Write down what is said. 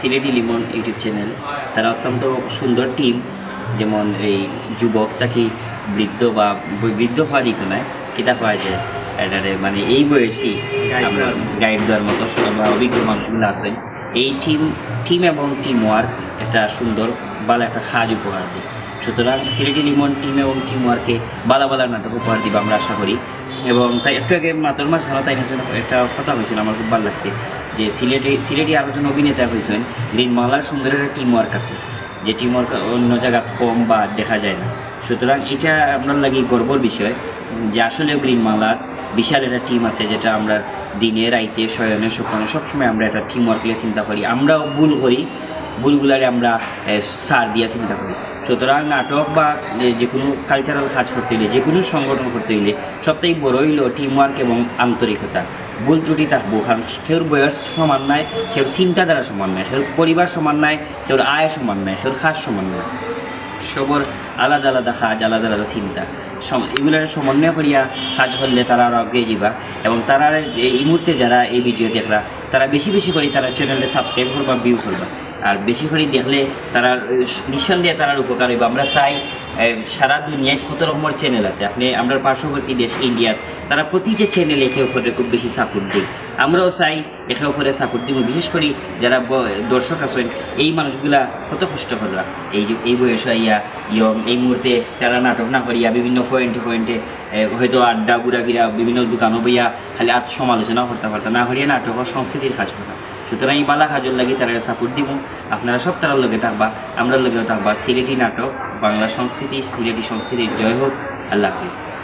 Sylheti Limon YouTube channel. তারা অত্যন্ত সুন্দর টিম যেমন এই যুবক তাকে বৃদ্ধ বা বৃদ্ধ হওয়া দিত নয় কিতা পাওয়া যায় এটারে। মানে এই বয়সী। গাইড দেওয়ার মতো। বা অভিজ্ঞ মানুষগুলো আছেন। এই টিম টিম এবং টিম ওয়ার্ক একটা সুন্দর ভালো একটা সাজ উপহার দিই সুতরাং সিলেটি লিমন টিম এবং টিম ওয়ার্কে বালা বালা নাটক উপহার দিব আমরা আশা করি। এবং তাই একটু আগে মাতর মাস ভালো তাই একটা কথা হয়েছিল, আমার খুব ভালো লাগছে। যে সিলেটি সিলেটি আরও জন অভিনেতা হয়েছেন বাংলার সুন্দর একটা টিম ওয়ার্ক আছে। যে টিম ওয়ার্ক অন্য জায়গা কম বা দেখা যায় না। সুতরাং এটা আপনার লাগে গর্বর বিষয় যে আসলে গ্রিন বাংলার বিশাল একটা টিম আছে যেটা আমরা দিনে, রাইতে, শয়নে স্বপ্নে সবসময় আমরা একটা টিম ওয়ার্ক নিয়ে চিন্তা করি। আমরাও ভুল করি, ভুলগুলারে আমরা সার দিয়ে চিন্তা করি। সুতরাং নাটক বা যে কোনো কালচারাল কাজ করতে হইলে যে কোনো সংগঠন করতে হইলে সবথেকে বড় হইল টিম ওয়ার্ক এবং আন্তরিকতা। ভুল ত্রুটি থাকব কারণ কেউর বয়স সমান নাই কেউর চিন্তাধারা সমান নাই কেউর পরিবার সমান নাই কেউর আয় সমান নাই কেউর খাস সমান নাই। সবর আলাদা আলাদা কাজ, আলাদা আলাদা চিন্তা। এগুলোর সমন্বয় করিয়া কাজ করলে তারা আরও আগে যাবা এবং তারা এই মুহূর্তে যারা এই ভিডিও দেখরা, তারা বেশি বেশি করে তারা চ্যানেলটা সাবস্ক্রাইব করবা ভিউ করবা। আর বেশি করে দেখলে তারা নিঃসন্দেহে তারার উপকার হইব আমরা চাই সারা দুনিয়ায় কত রকমের চ্যানেল আছে। আপনি, আমরা পার্শ্ববর্তী দেশ ইন্ডিয়াত তারা প্রতিটা চ্যানেল একে উপরে খুব বেশি সাপোর্ট দিই আমরাও চাই একে উপরে সাপোর্ট দিব। বিশেষ করে যারা দর্শক আছেন, এই মানুষগুলা কত কষ্ট করলা এই যে, এই বয়স ইয়া ইয়ং, এই মুহূর্তে তারা নাটক না করিয়া বিভিন্ন পয়েন্টে পয়েন্টে হয়তো আড্ডা বুড়াগিরা বিভিন্ন দোকানও বইয়া খালি আত্ম সমালোচনা করতে পারতাম না করিয়া নাটক সংস্কৃতির কাজ করতাম সুতরাং এই বালা কাজের লাগে তারা সাপোর্ট দিব। আপনারা সব তারার লোকে থাকবা আমরা লগেও থাকবা। সিলেটি নাটক, বাংলা সংস্কৃতি, সিলেটি সংস্কৃতির জয় হোক। আল্লাহ হাফিজ।